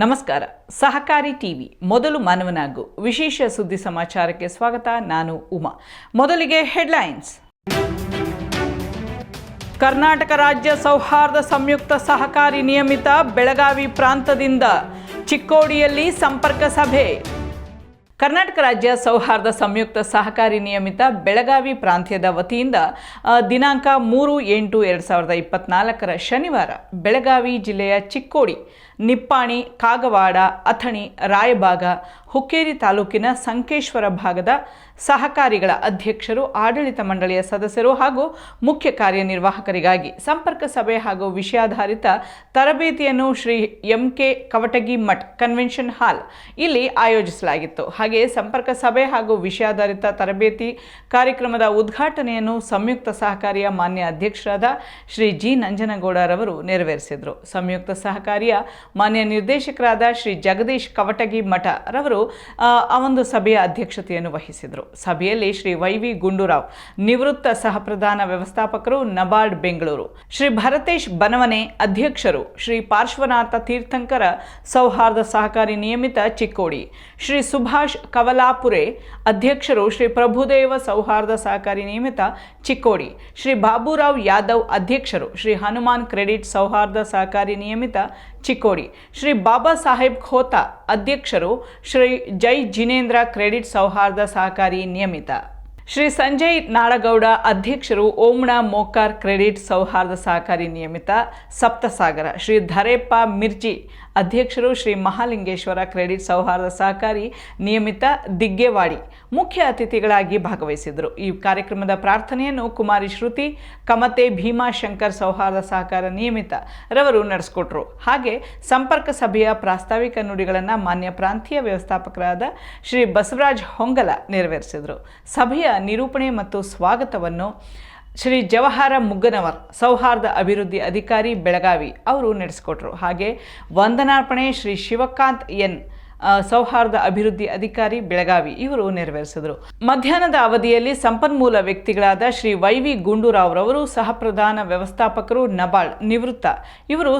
ನಮಸ್ಕಾರ. ಸಹಕಾರಿ ಟಿವಿ, ಮೊದಲು ಮಾನವನಾಗು. ವಿಶೇಷ ಸುದ್ದಿ ಸಮಾಚಾರಕ್ಕೆ ಸ್ವಾಗತ, ನಾನು ಉಮಾ. ಮೊದಲಿಗೆ ಹೆಡ್ಲೈನ್ಸ್. ಕರ್ನಾಟಕ ರಾಜ್ಯ ಸೌಹಾರ್ದ ಸಂಯುಕ್ತ ಸಹಕಾರಿ ನಿಯಮಿತ ಬೆಳಗಾವಿ ಪ್ರಾಂತದಿಂದ ಚಿಕ್ಕೋಡಿಯಲ್ಲಿ ಸಂಪರ್ಕ ಸಭೆ. ಕರ್ನಾಟಕ ರಾಜ್ಯ ಸೌಹಾರ್ದ ಸಂಯುಕ್ತ ಸಹಕಾರಿ ನಿಯಮಿತ ಬೆಳಗಾವಿ ಪ್ರಾಂತ್ಯದ ವತಿಯಿಂದ ದಿನಾಂಕ ಮೂರು ಎಂಟು ಎರಡು ಸಾವಿರದ ಇಪ್ಪತ್ನಾಲ್ಕರ ಶನಿವಾರ ಬೆಳಗಾವಿ ಜಿಲ್ಲೆಯ ಚಿಕ್ಕೋಡಿ ನಿಪ್ಪಾಣಿ, ಕಾಗವಾಡ, ಅಥಣಿ ರಾಯಬಾಗ ಹುಕ್ಕೇರಿ ತಾಲೂಕಿನ ಸಂಕೇಶ್ವರ ಭಾಗದ ಸಹಕಾರಿಗಳ ಅಧ್ಯಕ್ಷರು, ಆಡಳಿತ ಮಂಡಳಿಯ ಸದಸ್ಯರು ಹಾಗೂ ಮುಖ್ಯ ಕಾರ್ಯನಿರ್ವಾಹಕರಿಗಾಗಿ ಸಂಪರ್ಕ ಸಭೆ ಹಾಗೂ ವಿಷಯಾಧಾರಿತ ತರಬೇತಿಯನ್ನು Shri M K Kavatagi Math convention hall ಇಲ್ಲಿ ಆಯೋಜಿಸಲಾಗಿತ್ತು. ಹಾಗೆಯೇ ಸಂಪರ್ಕ ಸಭೆ ಹಾಗೂ ವಿಷಯಾಧಾರಿತ ತರಬೇತಿ ಕಾರ್ಯಕ್ರಮದ ಉದ್ಘಾಟನೆಯನ್ನು ಸಂಯುಕ್ತ ಸಹಕಾರಿಯ ಮಾನ್ಯ ಅಧ್ಯಕ್ಷರಾದ ಶ್ರೀ ಜಿ. ನಂಜನಗೌಡರವರು ನೆರವೇರಿಸಿದರು. ಸಂಯುಕ್ತ ಸಹಕಾರಿಯ ಮಾನ್ಯ ನಿರ್ದೇಶಕರಾದ ಶ್ರೀ ಜಗದೀಶ್ ಕವಟಗಿ ಮಠ ರವರು ಆ, ಒಂದು ಸಭೆಯ ಅಧ್ಯಕ್ಷತೆಯನ್ನು ವಹಿಸಿದರು. ಸಭೆಯಲ್ಲಿ ಶ್ರೀ ವೈ ವಿ ಗುಂಡೂರಾವ್ ನಿವೃತ್ತ ಸಹಪ್ರಧಾನ ವ್ಯವಸ್ಥಾಪಕರು ನಬಾರ್ಡ್ ಬೆಂಗಳೂರು ಶ್ರೀ ಭರತೇಶ್ ಬನವನೆ ಅಧ್ಯಕ್ಷರು ಶ್ರೀ ಪಾರ್ಶ್ವನಾಥ ತೀರ್ಥಂಕರ ಸೌಹಾರ್ದ ಸಹಕಾರಿ ನಿಯಮಿತ ಚಿಕ್ಕೋಡಿ ಶ್ರೀ ಸುಭಾಷ್ ಕವಲಾಪುರೆ ಅಧ್ಯಕ್ಷರು ಶ್ರೀ ಪ್ರಭುದೇವ ಸೌಹಾರ್ದ ಸಹಕಾರಿ ನಿಯಮಿತ ಚಿಕ್ಕೋಡಿ ಶ್ರೀ ಬಾಬುರಾವ್ ಯಾದವ್ ಅಧ್ಯಕ್ಷರು ಶ್ರೀ ಹನುಮಾನ್ ಕ್ರೆಡಿಟ್ ಸೌಹಾರ್ದ ಸಹಕಾರಿ ನಿಯಮಿತ ಚಿಕ್ಕೋಡಿ ಶ್ರೀ ಬಾಬಾ ಸಾಹೇಬ್ ಖೋತಾ ಅಧ್ಯಕ್ಷರು ಶ್ರೀ ಜೈ ಜಿನೇಂದ್ರ ಕ್ರೆಡಿಟ್ ಸೌಹಾರ್ದ ಸಹಕಾರಿ ನಿಯಮಿತ. ಶ್ರೀ ಸಂಜಯ್ ನಾಡಗೌಡ ಅಧ್ಯಕ್ಷರು ಓಮ್ಣ ಮೋಕಾರ್ ಕ್ರೆಡಿಟ್ ಸೌಹಾರ್ದ ಸಹಕಾರಿ ನಿಯಮಿತ ಸಪ್ತಸಾಗರ. ಶ್ರೀ ಧರೇಪ್ಪ ಮಿರ್ಜಿ ಅಧ್ಯಕ್ಷರು ಶ್ರೀ ಮಹಾಲಿಂಗೇಶ್ವರ ಕ್ರೆಡಿಟ್ ಸೌಹಾರ್ದ ಸಹಕಾರಿ ನಿಯಮಿತ ದಿಗ್ಗೆವಾಡಿ ಮುಖ್ಯ ಅತಿಥಿಗಳಾಗಿ ಭಾಗವಹಿಸಿದರು. ಈ ಕಾರ್ಯಕ್ರಮದ ಪ್ರಾರ್ಥನೆಯನ್ನು ಕುಮಾರಿ ಶ್ರುತಿ, ಕಮತೆ ಭೀಮಾಶಂಕರ್ ಸೌಹಾರ್ದ ಸಹಕಾರ ನಿಯಮಿತ ರವರು ನಡೆಸಿಕೊಟ್ರು. ಹಾಗೆ ಸಂಪರ್ಕ ಸಭೆಯ ಪ್ರಾಸ್ತಾವಿಕ ನುಡಿಗಳನ್ನು ಮಾನ್ಯ ಪ್ರಾಂತೀಯ ವ್ಯವಸ್ಥಾಪಕರಾದ ಶ್ರೀ ಬಸವರಾಜ್ ಹೊಂಗಲ ನೆರವೇರಿಸಿದರು. ಸಭೆಯ ನಿರೂಪಣೆ ಮತ್ತು ಸ್ವಾಗತವನ್ನು ಶ್ರೀ ಜವಹರ ಮುಗ್ಗನವರ್ ಸೌಹಾರ್ದ ಅಭಿವೃದ್ಧಿ ಅಧಿಕಾರಿ ಬೆಳಗಾವಿ ಅವರು ನಡೆಸಿಕೊಟ್ರು. ಹಾಗೆ ವಂದನಾರ್ಪಣೆ ಶ್ರೀ ಶಿವಕಾಂತ್ ಎನ್ ಸೌಹಾರ್ದ ಅಭಿವೃದ್ಧಿ ಅಧಿಕಾರಿ ಬೆಳಗಾವಿ ಇವರು ನೆರವೇರಿಸಿದರು. ಮಧ್ಯಾಹ್ನದ ಅವಧಿಯಲ್ಲಿ ಸಂಪನ್ಮೂಲ ವ್ಯಕ್ತಿಗಳಾದ ಶ್ರೀ ವೈ ವಿ ಗುಂಡೂರಾವ್ರವರು ಸಹಪ್ರಧಾನ ವ್ಯವಸ್ಥಾಪಕರು ನಬಾಳ್ ನಿವೃತ್ತ. ಇವರು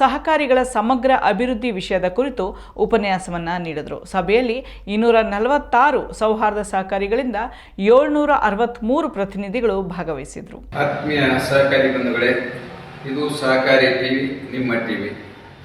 ಸಹಕಾರಿಗಳ ಸಮಗ್ರ ಅಭಿವೃದ್ಧಿ ವಿಷಯದ ಕುರಿತು ಉಪನ್ಯಾಸವನ್ನ ನೀಡಿದರು. ಸಭೆಯಲ್ಲಿ ಇನ್ನೂರ ನಲವತ್ತಾರು ಸೌಹಾರ್ದ ಸಹಕಾರಿಗಳಿಂದ ಏಳ್ನೂರ ಅರವತ್ತ್ಮೂರು ಪ್ರತಿನಿಧಿಗಳು ಭಾಗವಹಿಸಿದರು. ಆತ್ಮೀಯ ಸಹಕಾರಿ ಬಂಧುಗಳೇ, ಇದು ಸಹಕಾರಿ ಟಿವಿ, ನಿಮ್ಮ ಟಿವಿ.